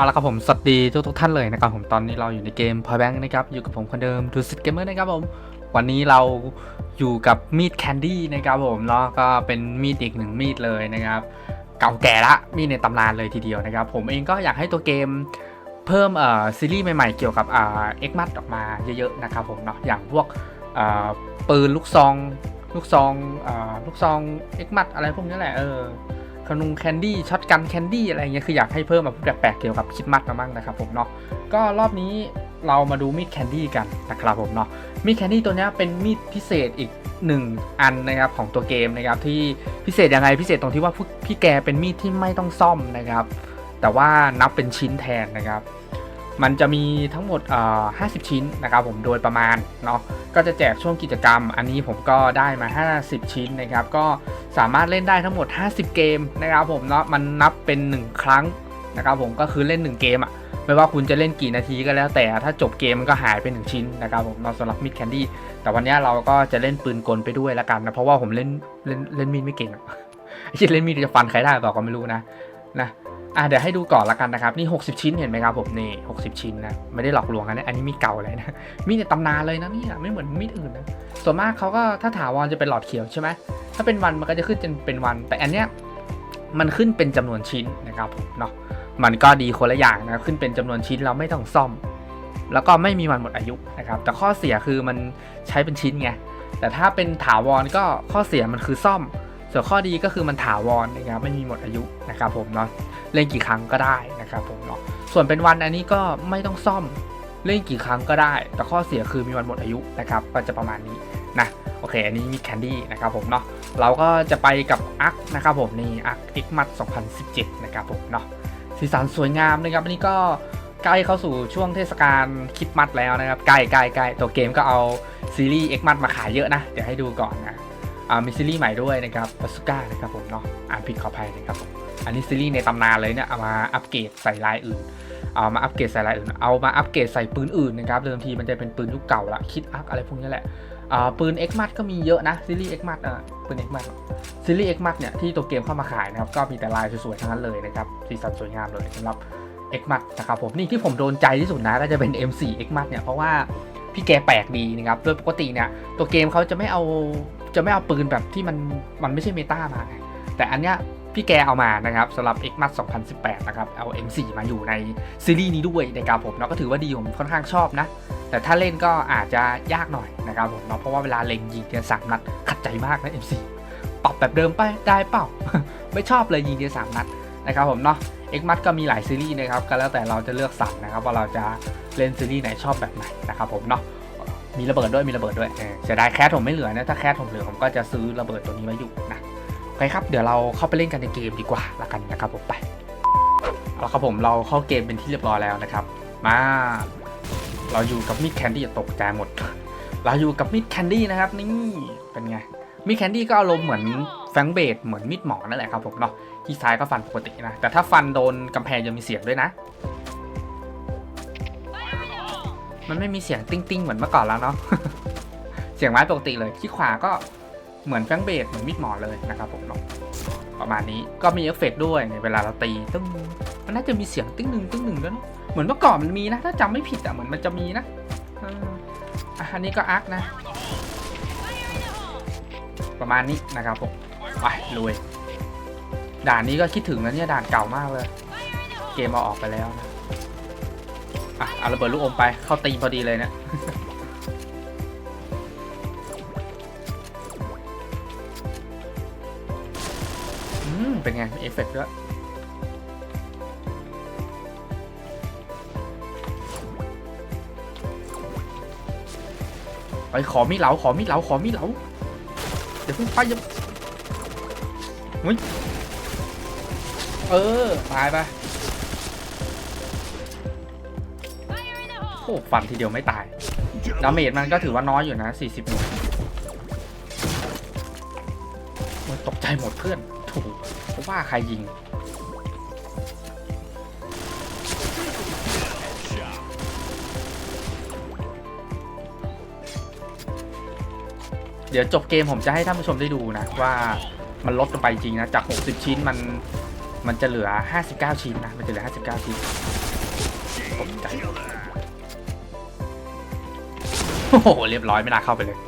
เอาละครับผม สวัสดีทุกทุกท่านเลยนะครับผมตอนนี้เราอยู่ในเกม Point Bank นะครับ อยู่กับผมคนเดิมดูสิตเกมเมอร์นะครับผม วันนี้เราอยู่กับมีดแคนดี้นะครับผมเนาะก็เป็นมีดอีกหนึ่งมีดเลยนะครับ เก่าแก่ละมีดในตำนานเลยทีเดียวนะครับ ผมเองก็อยากให้ตัวเกมเพิ่มเอ่อซีรีส์ใหม่ๆ เกี่ยวกับอ่าเอ็กมัดออกมาเยอะๆนะครับผมเนาะอย่างพวกเอ่อปืนลูกซอง ลูกซองเอ่าลูกซองเอ็กมัดอะไรพวกนี้แหละเออ นมแคนดี้ช็อตกันแคนดี้อะไรเงี้ยคืออยากให้เพิ่มแบบแปลกๆเกี่ยวกับคิดมัดมาบ้างนะครับผมเนาะก็รอบนี้เรามาดูมีดแคนดี้กันนะครับผมเนาะมีดแคนดี้ตัวนี้เป็นมีดพิเศษอีกหนึ่งอันนะครับของตัวเกมนะครับที่พิเศษยังไงพิเศษตรงที่ว่าพี่แกเป็นมีดที่ไม่ต้องซ่อมนะครับ แต่ว่านับเป็นชิ้นแทนนะครับ มันจะมีทั้งหมด50 ชิ้นนะครับผมโดยประมาณเนาะก็จะแจกช่วงกิจกรรม อันนี้ผมก็ได้มา 50 ชิ้นนะครับก็สามารถเล่นได้ทั้งหมด 50 เกมนะครับผมเนาะมันนับเป็น 1 ครั้งนะครับผมก็คือเล่น 1 เกมอะไม่ว่าคุณจะเล่นกี่นาทีก็แล้วแต่ถ้าจบเกมมันก็หายไป1ชิ้นนะครับผมเนาะสำหรับมิดแคนดี้แต่วันนี้เราก็จะเล่นปืนกลไปด้วยละกันนะ เพราะว่าผมเล่นเล่นเล่นมีดไม่เก่งอะไอ้ที่เล่นมีดจะฟันใครได้บอกก็ไม่รู้นะนะ อะเดี๋ยวให้ดูก่อนละกันนะครับ นี่ 60 ชิ้นเห็นไหมครับผมนี่60 ชิ้นนะไม่ได้หลอกลวงกันนะอันนี้มีเก่าเลยนะมีในตำนานเลยนะเนี่ยไม่เหมือนมีดอื่นนะส่วนมากเขาก็ถ้าถาวรจะเป็นหลอดเขียวใช่ไหมถ้าเป็นวันมันก็จะขึ้นเป็นเป็นวัน แต่อันเนี้ยมันขึ้นเป็นจำนวนชิ้นนะครับผมเนาะมันก็ดีคนละอย่างนะขึ้นเป็นจำนวนชิ้นเราไม่ต้องซ่อม แล้วก็ไม่มีวันหมดอายุนะครับแต่ข้อเสียคือมันใช้เป็นชิ้นไงแต่ถ้าเป็นถาวรก็ข้อเสียมันคือซ่อม ส่วนข้อดีก็คือมันถาวรนะครับไม่มีหมดอายุนะครับผมเนาะเล่นกี่ครั้งก็ได้นะครับผมเนาะส่วนเป็นวันอันนี้ก็ไม่ต้องซ่อมเล่นกี่ครั้งก็ได้ แต่ข้อเสียคือมีวันหมดอายุนะครับก็จะประมาณนี้นะโอเค อันนี้มีแคนดี้นะครับผมเนาะเราก็จะไปกับอักนะครับผมนี่อักอิกมัด2017 นะครับผมเนาะสีสันสวยงามนะครับอันนี้ก็ใกล้เข้าสู่ช่วงเทศกาลคิดมัดแล้วนะครับใกล้ใกล้ใกล้ตัวเกมก็เอาซีรีส์เอ็กมัดมาขายเยอะนะ เดี๋ยวให้ดูก่อนนะ มีซีรีส์ใหม่ด้วยนะครับบาสุก้านะครับผมเนาะอ่านผิดขออภัยนะครับผมอันนี้ซีรีส์ในตำนานเลยเนี่ยเอามาอัปเกรดใส่ลายอื่นเอามาอัปเกรดใส่ลายอื่น เอามาอัปเกรดใส่ปืนอื่นนะครับเดิมทีมันจะเป็นปืนยุคเก่าละคิดอัพอะไรพวกนี้แหละอ่าปืน X มัดก็มีเยอะนะซีรีส์ X มัดอะปืน X มัดซีรีส์ X มัดเนี่ยที่ตัวเกมเข้ามาขายนะครับก็มีแต่ลายสวยๆทั้งนั้นเลยนะครับสีสันสวยงามเลยสำหรับ X มัดนะครับผมนี่ที่ผมโดนใจที่สุดนะก็จะเป็น M4 X มัดเนี่ยเพราะว่าพี่แกแปลกดีนะครับโดยปกติเนี่ยตัวเกมเขาจะไม่เอา จะไม่เอาปืนแบบที่มันมันไม่ใช่เมตามาไงแต่อันเนี้ยพี่แกเอามานะครับสำหรับ X m a x 2018 นะครับเอา M4 มาอยู่ในซีรีส์นี้ด้วยนะครับผมเนาะก็ถือว่าดีผมค่อนข้างชอบนะ แต่ถ้าเล่นก็อาจจะยากหน่อยนะครับผมเนาะเพราะว่าเวลาเล็งยิงเทียสามนัดขัดใจมากนะ M4 ปรับแบบเดิมไปได้เปล่า ไม่ชอบเลยยิงเทียสามนัดนะครับผมเนาะ X m a x ก็มีหลายซีรีส์นะครับก็แล้วแต่เราจะเลือกสั่งนะครับว่าเราจะเล่นซีรีส์ไหนชอบแบบไหนนะครับผมเนาะ มีระเบิดด้วยมีระเบิดด้วยเออเสียดายแคสผมไม่เหลือนะถ้าแคสผมเหลือผมก็จะซื้อระเบิดตัวนี้มาอยู่นะโอเคครับเดี๋ยวเราเข้าไปเล่นกันในเกมดีกว่าละกันนะครับผมไปเอาละครับผมเราเข้าเกมเป็นที่เรียบร้อยแล้วนะครับ มาเราอยู่กับมิดแคนดี้ตกใจหมด เราอยู่กับมิดแคนดี้นะครับนี่เป็นไงมิดแคนดี้ก็อารมณ์เหมือนแฟงเบดเหมือนมิดหมอนั่นแหละครับผมเนาะที่ซ้ายก็ฟันปกตินะแต่ถ้าฟันโดนกำแพงจะมีเสียงด้วยนะ มันไม่มีเสียงติ้งๆเหมือนเมื่อก่อนแล้วเนาะเสียงไม้ปกติเลยที่ขวาก็เหมือนแฟงเบสเหมือนมิดหมอเลยนะครับผมเนาะประมาณนี้ก็มีเอฟเฟกต์ด้วยในเวลาเราตีตึ้งมันน่าจะมีเสียงตึ้งหนึ่งตึ้งหนึ่งด้วยเนอะเหมือนเมื่อก่อนมันมีนะ ถ้าจำไม่ผิดอะเหมือนมันจะมีนะอันนี้ก็อาร์คนะ ประมาณนี้นะครับผมไปลุยด่านนี้ก็คิดถึงนะเนี่ยด่านเก่ามากเลย เกมเอาออกไปแล้วนะ อะเอาระเบิดลูกอมไปเข้าตีพอดีเลยเนะอืมเป็นไงมีเอฟเฟกต์ด้วยไปขอมีเหลาขอมีเหลาขอมีเหลาเดี๋ยวเพิ่งไปยังอุ้ยเออตายไป ฟันทีเดียวไม่ตาย ดาเมจมันก็ถือว่าน้อยอยู่นะ 40หน่วยตกใจหมดเพื่อน ถูกเพราะว่าใครยิง เดี๋ยวจบเกมผมจะให้ท่านผู้ชมได้ดูนะ ว่ามันลดลงไปจริงนะ จาก 60 ชิ้นมันมันจะเหลือ 59 ชิ้นนะ มันจะเหลือ 59 ชิ้นตกใจ โอ้โหเรียบร้อยไม่น่าเข้าไปเลย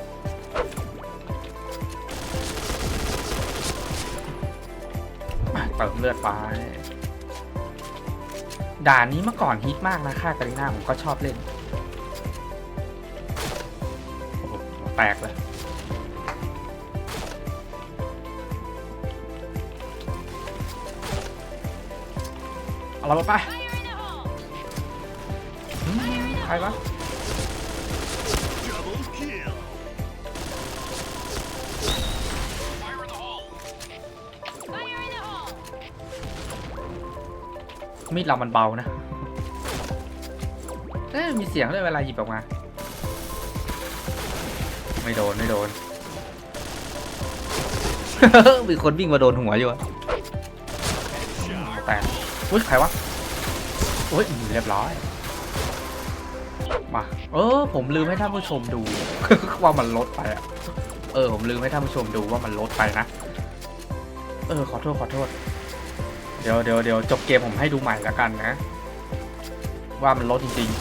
เติมเลือดไปด่านนี้เมื่อก่อนฮิตมากนะค่ากาลิน่าผมก็ชอบเล่นแตกเลยเอาเราไปใครวะ มีดเรามันเบานะเอ๊ะมีเสียงด้วยเวลาหยิบออกมา ไม่โดน ไม่โดน มีคนวิ่งมาโดนหัวอยู่อะแต่อุ้ยใครวะอุ้ยเรียบร้อย มาเออ ผมลืมให้ท่านผู้ชมดู ว่ามันลดไปอะเออ ผมลืมให้ท่านผู้ชมดูว่ามันลดไปนะ เออ ขอโทษขอโทษ เดี๋ยวเดี๋ยวเดี๋ยวจบเกมผมให้ดูใหม่ล้วกันนะ ว่ามันลดจริงๆ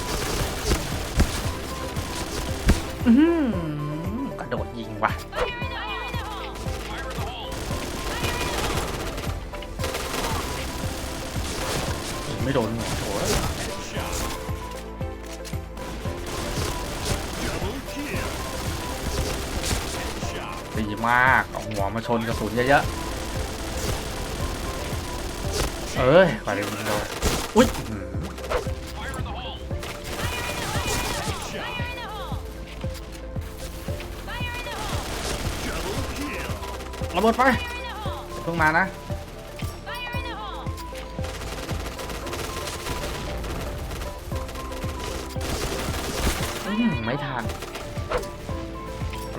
กระโดดยิงว่ะไม่โดนหัวโถ มากเอาหัวมาชนกระสุนเยอะๆ เอ้ยกว่าจะยิโดนอุ้ยระเบิดไปเพิ่งมานะไม่ทัน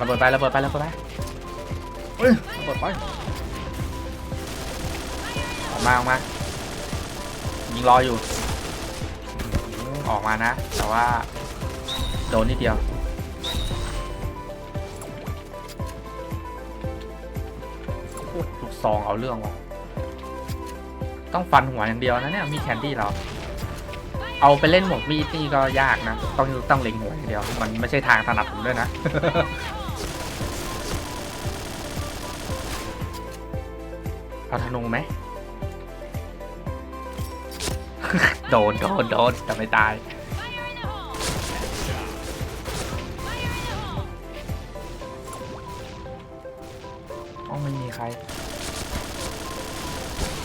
ระเบิดไประเบิดไประเบิดไป ฮ้ยระเบิดไปออกมาออกมา ยิงรออยู่ ออกมานะ แต่ว่า โดนนิดเดียวโอ้ยลูกซองเอาเรื่องวะต้องฟันหัวอย่างเดียวนะเนี่ย มีแคนดี้เรา เอาไปเล่นหมวกมีดนี่ก็ยากนะ ต้องต้องเล็งหัวอย่างเดียว มันไม่ใช่ทางถนัดผมด้วยนะ เอาธนูไหม โดนโดนโดนแต่ไม่ตาย อ๋อไม่มีใคร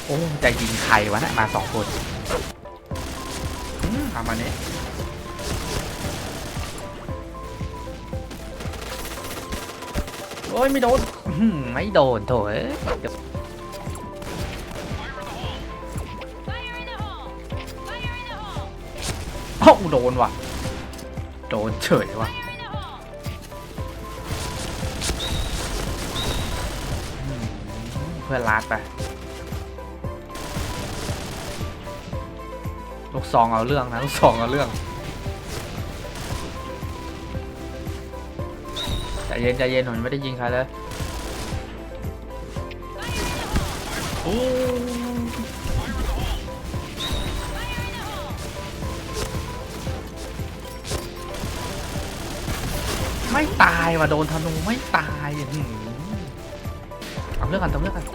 โอ้จะยิงใครวะเนะมาสองคนอืมเอาเนี้ยโอ้ยไม่โดน ไม่โดนโถเอ้ย ฮ้โดนว่ะ โดนเฉยว่ะเพื่อนลาดไป ลูกซองเอาเรื่องนะ ลูกซองเอาเรื่องใจเย็นใจเย็นผมไม่ได้ยิงใครเลยโอ้ ไม่ตายว่ะโดนธนูไม่ตายอื้อหือเอาเรื่องกันเอาเรื่องกัน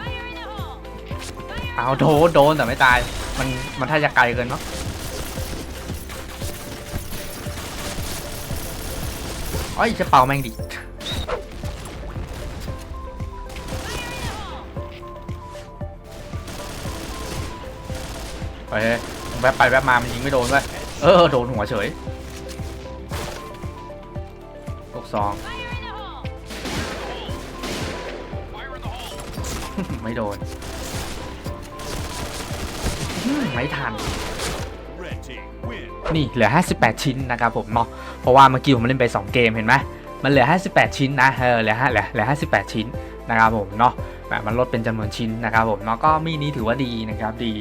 เอาโดนโดนแต่ไม่ตาย มันมันถ้าจะไกลเกินเนาะอ้ยจะเป่าแม่งดิไปแวบไปแวบมามันยิงไม่โดนเว้ยเออโดนหัวเฉย ซอง ไม่โดนอืมไม่ทัน Red team win. นี่เหลือ 58 ชิ้นนะครับผมเนาะ เพราะว่าเมื่อกี้ผมเล่นไป 2 เกมเห็นไหมมันเหลือ 58 ชิ้นนะ เออ เหลือ5เหลือเหลือ58 ชิ้นนะครับผมเนาะแบบมันลดเป็นจำนวนชิ้นนะครับผมเนาะก็มีนี้ถือว่าดีนะครับดี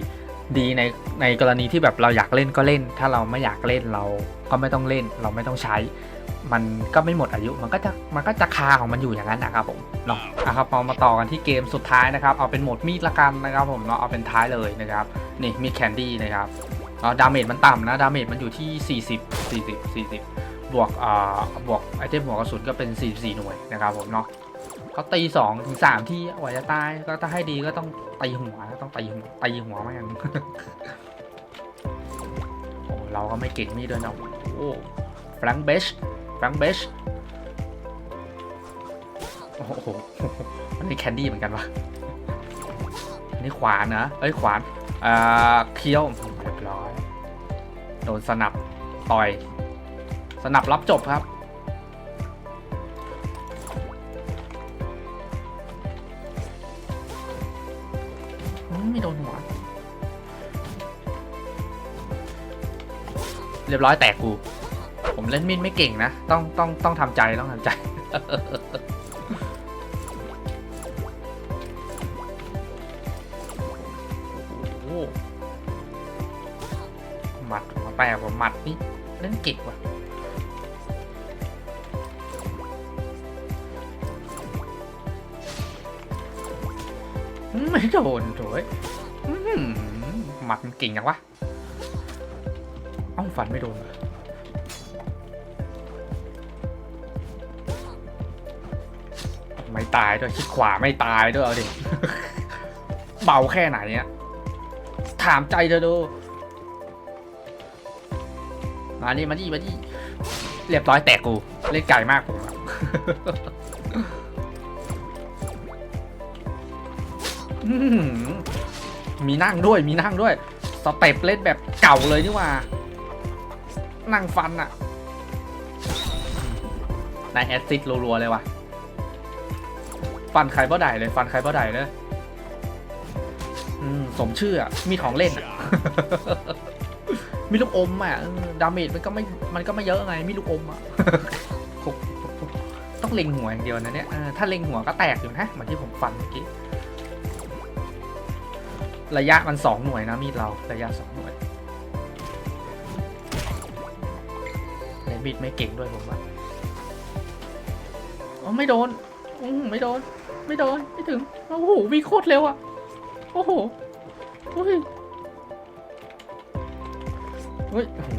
ดีในในกรณีที่แบบเราอยากเล่นก็เล่น ถ้าเราไม่อยากเล่นเราก็ไม่ต้องเล่นเราไม่ต้องใช้ มันก็ไม่หมดอายุมันก็จะมันก็จะคาของมันอยู่อย่างนั้นนะครับผมเนาะนะครับพอมาต่อกันที่เกมสุดท้ายนะครับ เอาเป็นโหมดมีดละกันนะครับผมเนาะเอาเป็นท้ายเลยนะครับนี่มีแคนดี้นะครับเนาะดาเมจมันต่ำนะดาเมจมันอยู่ที่ 40 40 40 บวกอ่าบวกไอเทมหัวกระสุนก็เป็น 44 หน่วยนะครับผมเนาะเขาตี2ถึง3ที่กว่าจะตายก็ถ้าให้ดีก็ต้องตีหัวต้องตีหัวตีหัวไม่งั้นโอ้เราก็ไม่เก่งนี่ด้วยเนาะโอ้แฟรงเบช ฟรงเบชโอ้โหอันนี้แคนดี้เหมือนกันวะอันนี้ขวานนะเอ้ยขวานอ่าเคี้ยวเรียบร้อยโดนสนับต่อย สนับรับจบครับไม่โดนหัว เรียบร้อยแตกกู ผมเล่นมินไม่เก่งนะ ต้องต้องต้องทำใจต้องทำใจ โอ้หมัดหัวแตกว่าหมัดนี่เล่นเก่งว่ะไม่โดนโถยอื้อหือหมัดมันเก่งจังวะ เอ้าฟันไม่โดนเหรอ ไม่ตายด้วยคิดขวาไม่ตายด้วยเอาดิ เบาแค่ไหนเนี่ยถามใจเธอดู มาดิมาดิมาดิเรียบร้อยแตกกู เล่นไก่มากผมมีนั่งด้วยมีนั่งด้วย สเต็ปเล่นแบบเก่าเลยนี่ว่า นั่งฟันอะนายแอดซิดรัวๆเลยว่ะ ฟันใครบ่ได้เลย ฟันใครบ่ได้เลยสมชื่ออะมีของเล่นอะมีลูกอมอะดาเมจมันก็ไม่ มันก็ไม่เยอะไง มีลูกอมอะ ต้องเล็งหัวอย่างเดียวนะเนี่ยถ้าเล็งหัวก็แตกอยู่นะเหมือนที่ผมฟันเมื่อกี้ ระยะมันสองหน่วยนะมีดเรา ระยะสองหน่วยในมีดไม่เก่งด้วยผมว่าอ๋อไม่โดน อืไม่โดน ไม่โดนไม่ถึง โอ้โหวิ่งโคตรเร็วอะ โอ้โหเฮ้ยเฮ้ยโอ้โห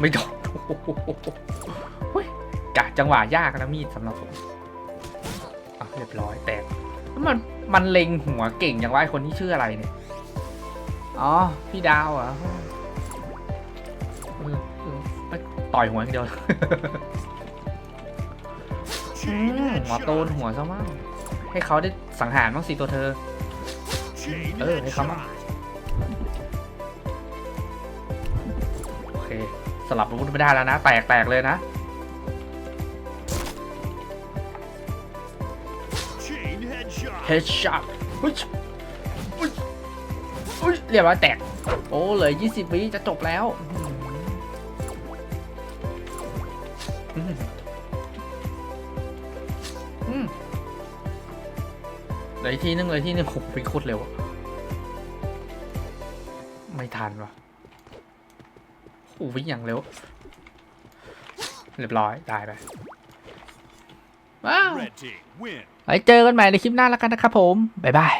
ไม่โดนโอ้โหเฮ้ยกะจังหวะยากนะมีดสำหรับผมอะเรียบร้อยแตกแล้วมันมันเล็งหัวเก่งอย่างว่าไอ้คนที่ชื่ออะไรเนี่ย อ๋อ พี่ดาวเหรอเออเออไปต่อยหัวอย่างเดียวอืม Chain หัวโตน headshot. หัวซะมั่ง ให้เขาได้สังหารบ้างสิตัวเธอ Chain Ừ, hay không á? headshot. โอเค สลับอาวุธไม่ได้แล้วนะ แตกแตกเลยนะ Chain headshot. เฮดช็อตอุ้ยอุ้ยอุ้ยเรียบร้อยแตก โอ้ เหลย20 วิจะจบแล้ว เหลยทีนึงเหลยทีนึงโอ้โหวิ่งโคตรเร็วอะไม่ทันวะโอ้โหวิ่งอย่างเร็ว เรียบร้อยตายไปว้าว Red team win. ไว้เจอกันใหม่ในคลิปหน้าแล้วกันนะครับผม บ๊ายบาย